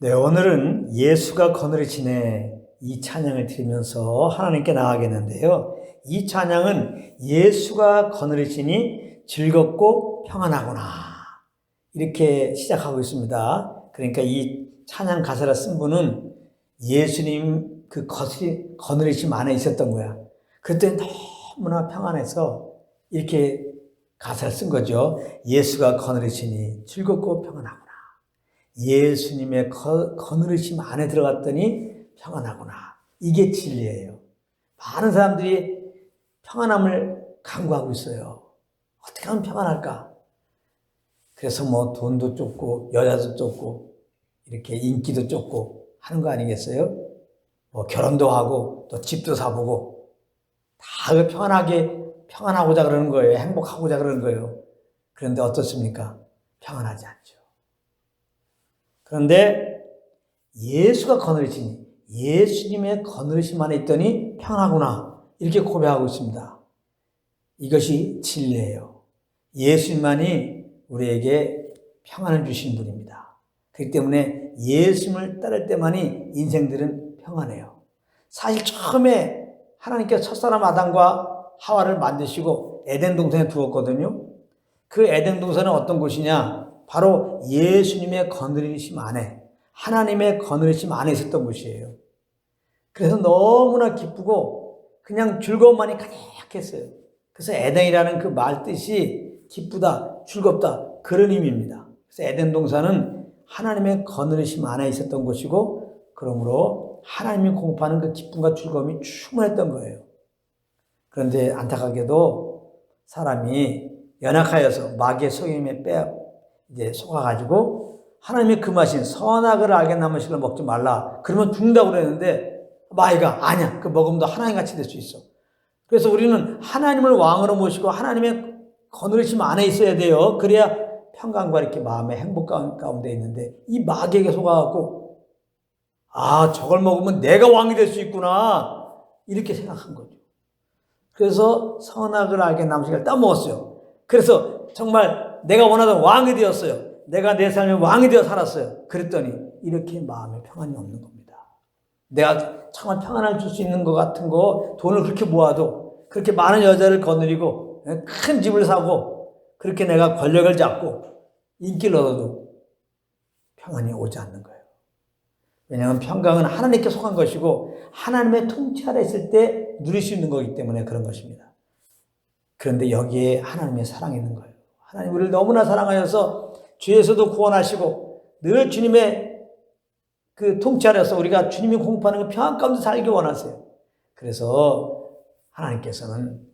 네, 오늘은 예수가 거느리시네 이 찬양을 드리면서 하나님께 나아가겠는데요. 이 찬양은 예수가 거느리시니 즐겁고 평안하구나. 이렇게 시작하고 있습니다. 그러니까 이 찬양 가사를 쓴 분은 예수님 그 거스리, 거느리심 안에 있었던 거야. 그때 너무나 평안해서 이렇게 가사를 쓴 거죠. 예수가 거느리시니 즐겁고 평안하구나. 예수님의 거, 거느리심 안에 들어갔더니 평안하구나. 이게 진리예요. 많은 사람들이 평안함을 강구하고 있어요. 어떻게 하면 평안할까? 그래서 뭐 돈도 쫓고 여자도 쫓고 이렇게 인기도 쫓고 하는 거 아니겠어요? 뭐 결혼도 하고 또 집도 사보고 다그 평안하게 평안하고자 그러는 거예요. 행복하고자 그러는 거예요. 그런데 어떻습니까? 평안하지 않죠. 그런데 예수가 거느리시니 예수님의 거느리심 안에 있더니 평안하구나 이렇게 고백하고 있습니다. 이것이 진리예요. 예수님만이 우리에게 평안을 주신 분입니다. 그렇기 때문에 예수님을 따를 때만이 인생들은 평안해요. 사실 처음에 하나님께서 첫사람 아담과 하와를 만드시고 에덴 동산에 두었거든요. 그 에덴 동산은 어떤 곳이냐? 바로 예수님의 거느리심 안에 하나님의 거느리심 안에 있었던 곳이에요. 그래서 너무나 기쁘고 그냥 즐거움만이 가득했어요. 그래서 에덴이라는 그 말 뜻이 기쁘다, 즐겁다 그런 의미입니다. 그래서 에덴 동산은 하나님의 거느리심 안에 있었던 곳이고 그러므로 하나님이 공급하는 그 기쁨과 즐거움이 충분했던 거예요. 그런데 안타깝게도 사람이 연약하여서 마귀의 속임에 빼 이제 속아가지고 하나님의 금하신 선악을 알게 남은 식을 먹지 말라. 그러면 죽는다고 그랬는데 마귀가 아니야. 그너 하나님 같이 될 수 있어. 그래서 우리는 하나님을 왕으로 모시고 하나님의 거느리심 안에 있어야 돼요. 그래야 평강과 이렇게 마음의 행복 가운데 있는데 이 마귀에게 속아갖고 아 저걸 먹으면 내가 왕이 될 수 있구나 이렇게 생각한 거죠. 그래서 선악을 알게 남식을 따먹었어요. 그래서 정말 내가 원하던 왕이 되었어요. 내가 내 삶의 왕이 되어 살았어요. 그랬더니 이렇게 마음에 평안이 없는 겁니다. 내가 정말 평안을 줄 수 있는 것 같은 거 돈을 그렇게 모아도 그렇게 많은 여자를 거느리고 큰 집을 사고 그렇게 내가 권력을 잡고 인기를 얻어도 평안이 오지 않는 거예요. 왜냐하면 평강은 하나님께 속한 것이고 하나님의 통치 아래 있을 때 누릴 수 있는 거기 때문에 그런 것입니다. 그런데 여기에 하나님의 사랑이 있는 거예요. 하나님 우리를 너무나 사랑하여서 죄에서도 구원하시고 늘 주님의 그 통치 아래서 우리가 주님이 공급하는 그 평안 가운데 살기 원하세요. 그래서 하나님께서는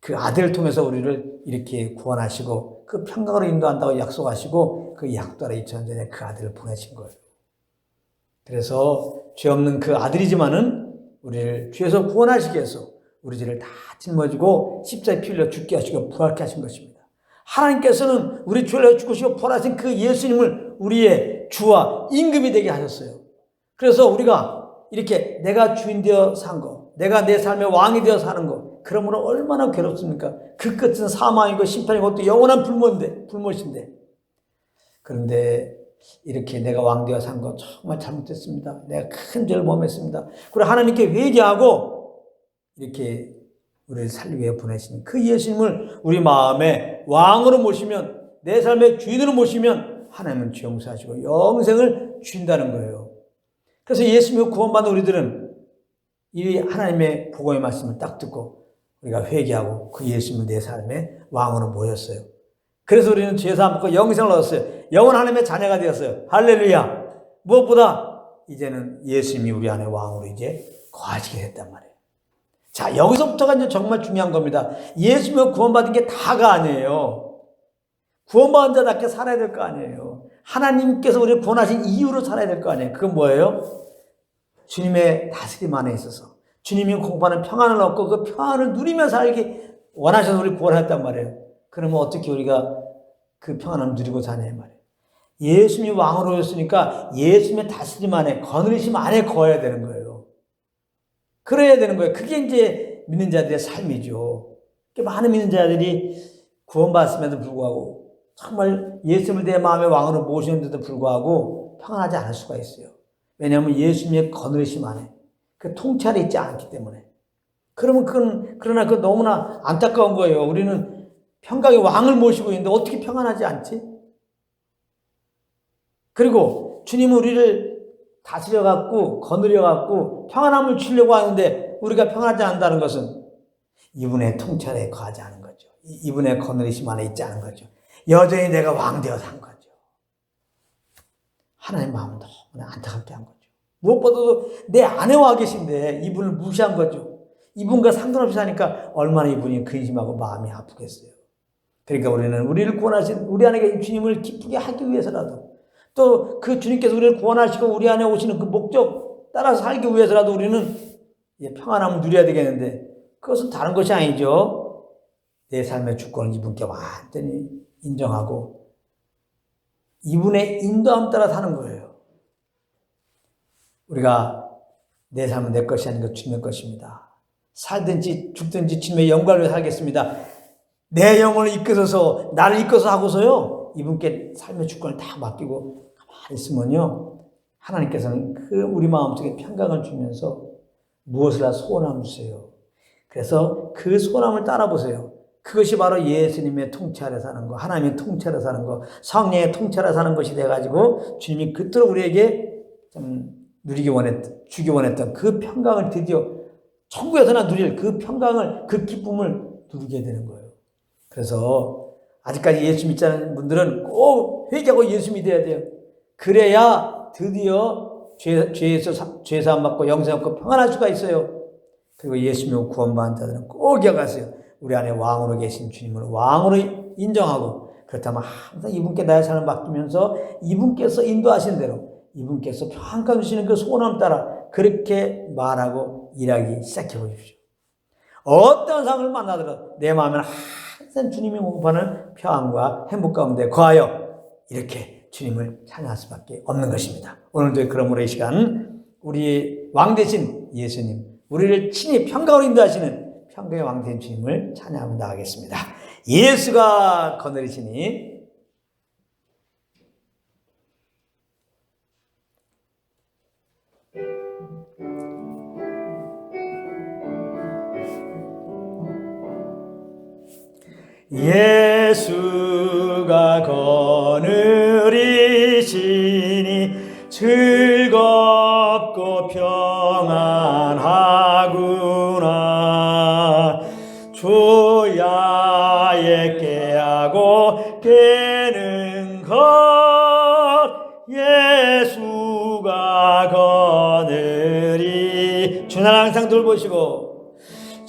그 아들을 통해서 우리를 이렇게 구원하시고 그 평강으로 인도한다고 약속하시고 그 약도 아래 2000년 전에 그 아들을 보내신 거예요. 그래서 죄 없는 그 아들이지만은 우리를 죄에서 구원하시기 위해서 우리 죄를 다 짊어지고 십자에 피 흘려 죽게 하시고 부활케 하신 것입니다. 하나님께서는 우리 죄를 죽으시고 부활하신 그 예수님을 우리의 주와 임금이 되게 하셨어요. 그래서 우리가 이렇게 내가 주인 되어 산 거, 내가 내 삶의 왕이 되어 사는 거, 그러므로 얼마나 괴롭습니까? 그 끝은 사망이고 심판이고 또 영원한 불못인데, 불못인데. 그런데 이렇게 내가 왕 되어 산 거 정말 잘못했습니다. 내가 큰 죄를 범했습니다. 그리고 하나님께 회개하고 이렇게 우리를 살기 위해 보내신 그 예수님을 우리 마음에 왕으로 모시면 내 삶의 주인으로 모시면 하나님은 죄 용서하시고 영생을 주신다는 거예요. 그래서 예수님을 구원받는 우리들은 이 하나님의 복음의 말씀을 딱 듣고 우리가 회개하고 그 예수님을 내 삶의 왕으로 모였어요. 그래서 우리는 죄사함 받고 영생을 얻었어요. 영원 하나님의 자녀가 되었어요. 할렐루야. 무엇보다 이제는 예수님이 우리 안에 왕으로 이제 거하시게 됐단 말이에요. 자, 여기서부터가 이제 정말 중요한 겁니다. 예수님을 구원받은 게 다가 아니에요. 구원받은 자답게 살아야 될 거 아니에요. 하나님께서 우리를 구원하신 이유로 살아야 될 거 아니에요. 그건 뭐예요? 주님의 다스림 안에 있어서 주님이 공부하는 평안을 얻고 그 평안을 누리며 살기 원하셔서 우리 구원했단 말이에요. 그러면 어떻게 우리가 그 평안함을 누리고 사냐 말이에요. 예수님이 왕으로 오셨으니까 예수님의 다스림 안에 거느리심 안에 거해야 되는 거예요. 그래야 되는 거예요. 그게 이제 믿는 자들의 삶이죠. 많은 믿는 자들이 구원받았음에도 불구하고 정말 예수님을 내 마음의 왕으로 모시는데도 불구하고 평안하지 않을 수가 있어요. 왜냐하면 예수님의 거느리심 안에 그 통찰이 있지 않기 때문에. 그러면 그건, 그러나 그 너무나 안타까운 거예요. 우리는 평강의 왕을 모시고 있는데 어떻게 평안하지 않지? 그리고 주님은 우리를 다스려갖고, 거느려갖고, 평안함을 주려고 하는데 우리가 평안하지 않는다는 것은 이분의 통찰에 거하지 않은 거죠. 이- 이분의 거느리심 안에 있지 않은 거죠. 여전히 내가 왕 되어 산 거죠. 하나님 마음은 너무나 안타깝게 한 거죠. 무엇보다도 내 아내와 와 계신데 이분을 무시한 거죠. 이분과 상관없이 사니까 얼마나 이분이 근심하고 마음이 아프겠어요. 그러니까 우리는 우리를 구원하신 우리 안에 계신 주님을 기쁘게 하기 위해서라도 또 그 주님께서 우리를 구원하시고 우리 안에 오시는 그 목적 따라서 살기 위해서라도 우리는 이 평안함을 누려야 되겠는데 그것은 다른 것이 아니죠. 내 삶의 주권을 이분께 완전히 인정하고 이분의 인도함 따라 사는 거예요. 우리가 내 삶은 내 것이 아닌 것 주님의 것입니다. 살든지 죽든지 주님의 영광을 살겠습니다. 내 영혼을 이끌어서 나를 이끌어서 하고서요 이분께 삶의 주권을 다 맡기고 가만히 있으면요 하나님께서는 그 우리 마음속에 평강을 주면서 무엇을 다 소원함 주세요. 그래서 그 소원함을 따라 보세요. 그것이 바로 예수님의 통찰에 사는 거, 하나님의 통찰에 사는 거, 성령의 통찰에 사는 것이 돼가지고 주님이 그토록 우리에게 좀 누리기 원했, 주기 원했던 그 평강을 드디어 천국에서나 누릴 그 평강을, 그 기쁨을 누리게 되는 거예요. 그래서 아직까지 예수 믿지 않는 분들은 꼭 회개하고 예수 믿어야 돼요. 그래야 드디어 죄, 죄에서 사- 죄사함 받고 영생 받고 평안할 수가 있어요. 그리고 예수 믿고 구원받은 자들은 꼭 기억하세요. 우리 안에 왕으로 계신 주님을 왕으로 인정하고 그렇다면 항상 이분께 나의 삶을 맡기면서 이분께서 인도하신 대로 이분께서 평강 주시는 그 소원함 따라 그렇게 말하고 일하기 시작해 보십시오. 어떤 상을 만나더라도 내 마음에는 항상 주님이 공급하는 평안과 행복 가운데 거하여 이렇게 주님을 찬양할 수밖에 없는 것입니다. 오늘도 그러므로 이 시간 우리 왕 대신 예수님, 우리를 친히 평강으로 인도하시는 평강의 왕 대신 주님을 찬양하며 나가겠습니다. 예수가 거느리시니 예수가 거느리시니 즐겁고 평안하구나. 주야에 깨하고 깨는 것 예수가 거느리. 주날 항상 돌보시고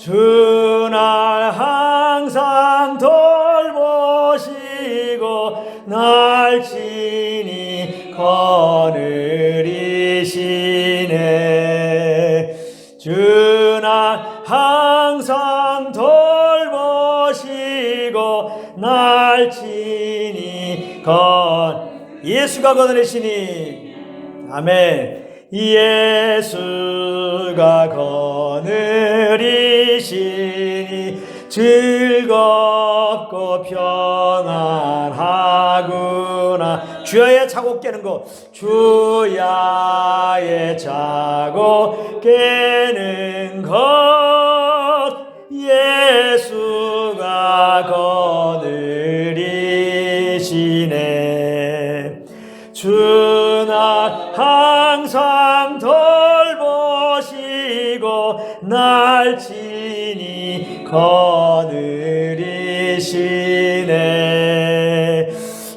주날 항상 돌보시고 날 친히 거느리시네 주날 항상 돌보시고 날 친히 건 예수가 거느리시니 아멘. 예수 가 거느리시니 즐겁고 평안하구나. 주야에 차고 깨는 거. 주야에 차고 깨는 것. 예수가 거느리시네. 주날 항상 돌보시고 날 친히 거느리시네.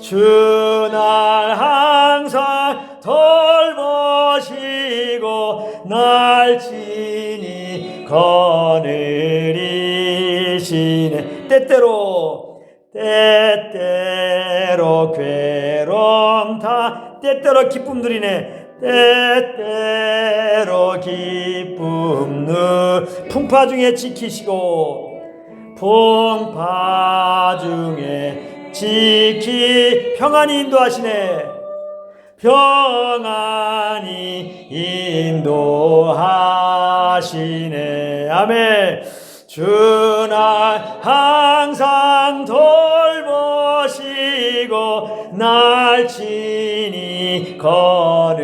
주 날 항상 돌보시고 날 친히 거느리시네. 때때로 때때로 괴로움 다 때때로 기쁨 누리네 때때로 기쁨 누 풍파 중에 지키시고 풍파 중에 지키 평안히 인도하시네. 평안히 인도하시네. 아멘. 주날 항상 돌보시고 날 날 친히 거느리시네.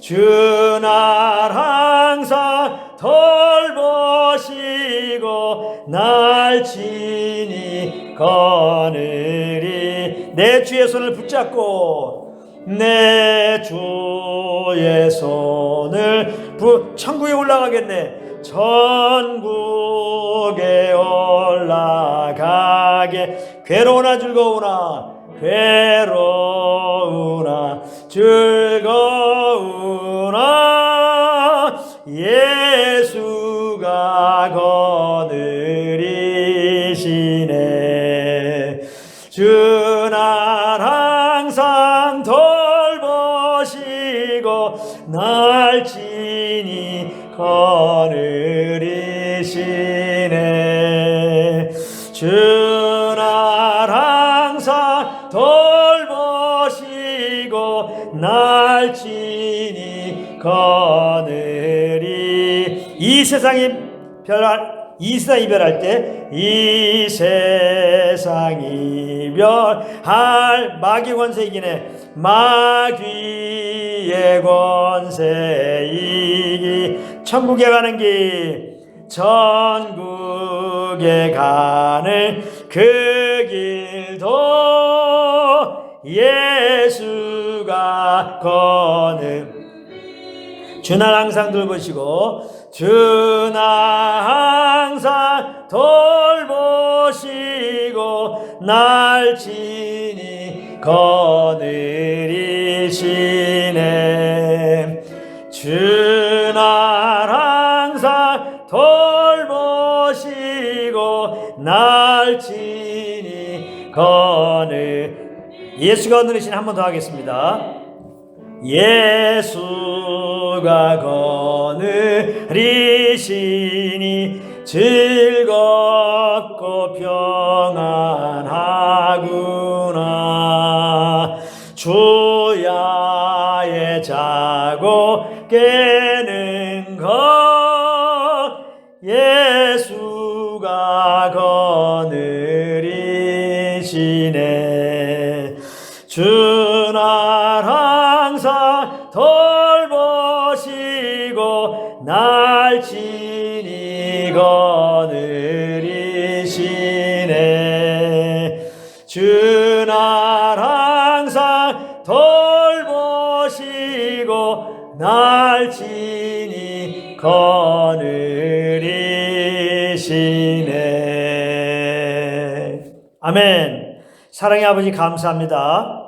주 날 항상 돌보시고 날 친히 거느리. 내 주의 손을 붙잡고 내 주의 손을 부 천국에 올라가겠네 천국에 올라가게. 괴로우나 즐거우나? 괴로우나? 즐거우나 주날 항상 돌보시고 날 친히 거느리. 이 세상이 별이 세상 이별할 때 이 세상 이별할 마귀 권세 이기네. 마귀의 권세 이기. 천국에 가는 길 천국 에 가는 그 길도 예수가 거는. 주날 항상 돌보시고 주날 항상 돌보시고 날 친히 거느리시네. 항상 돌보시고 날 친히 거느 예수가 거느리신 한 번 더 하겠습니다. 예수가 거느리시니 즐겁고 평안하구나 주야에 자고 깨 것 날 친히 거느리시네 아멘 사랑의 아버지 감사합니다.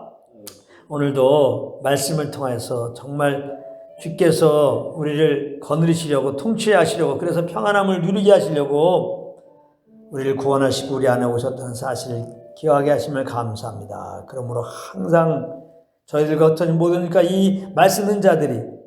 오늘도 말씀을 통해서 정말 주께서 우리를 거느리시려고 통치하시려고 그래서 평안함을 누리게 하시려고 우리를 구원하시고 우리 안에 오셨다는 사실을 기억하게 하심을 감사합니다. 그러므로 항상 저희들과 어떤 모든 그러니까 이 말씀 듣는 자들이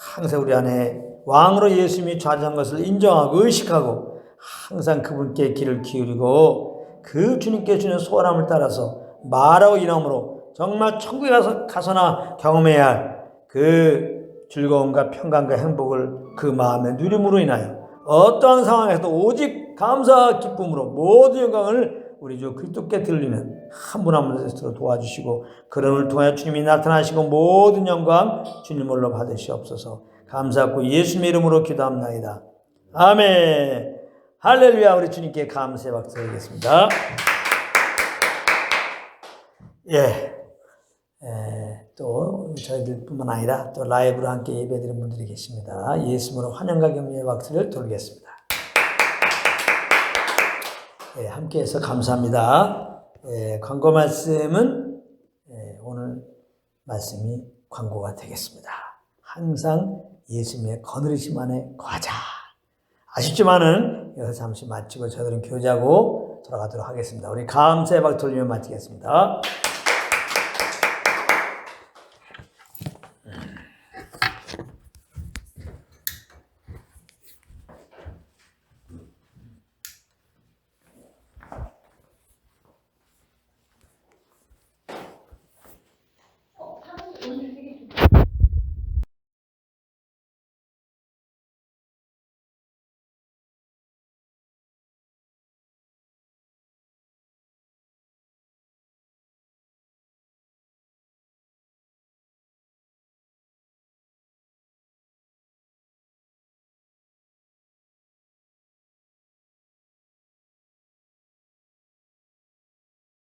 항상 우리 안에 왕으로 예수님이 좌지한 것을 인정하고 의식하고 항상 그분께 길을 기울이고 그 주님께 주는 소원함을 따라서 말하고 일함으로 정말 천국에 가서, 가서나 경험해야 할 그 즐거움과 평강과 행복을 그 마음의 누림으로 인하여 어떠한 상황에서도 오직 감사와 기쁨으로 모든 영광을 우리 주 그리스도께 들리는 한 분 한 분에서 도와주시고 그런을 통하여 주님이 나타나시고 모든 영광 주님으로 받으시옵소서 감사하고 예수님의 이름으로 기도합나이다. 아멘 할렐루야 우리 주님께 감사의 박수 드리겠습니다. 예. 에, 또 저희들뿐만 아니라 또 라이브로 함께 예배드리는 분들이 계십니다. 예수님으로 환영과 격려의 박수를 돌리겠습니다. 예, 함께해서 감사합니다. 예, 광고 말씀은 예, 오늘 말씀이 광고가 되겠습니다. 항상 예수님의 거느리심 안에 거하자. 아쉽지만은 여기서 잠시 마치고 저들은 교제하고 돌아가도록 하겠습니다. 우리 감사의 박 돌리며 마치겠습니다.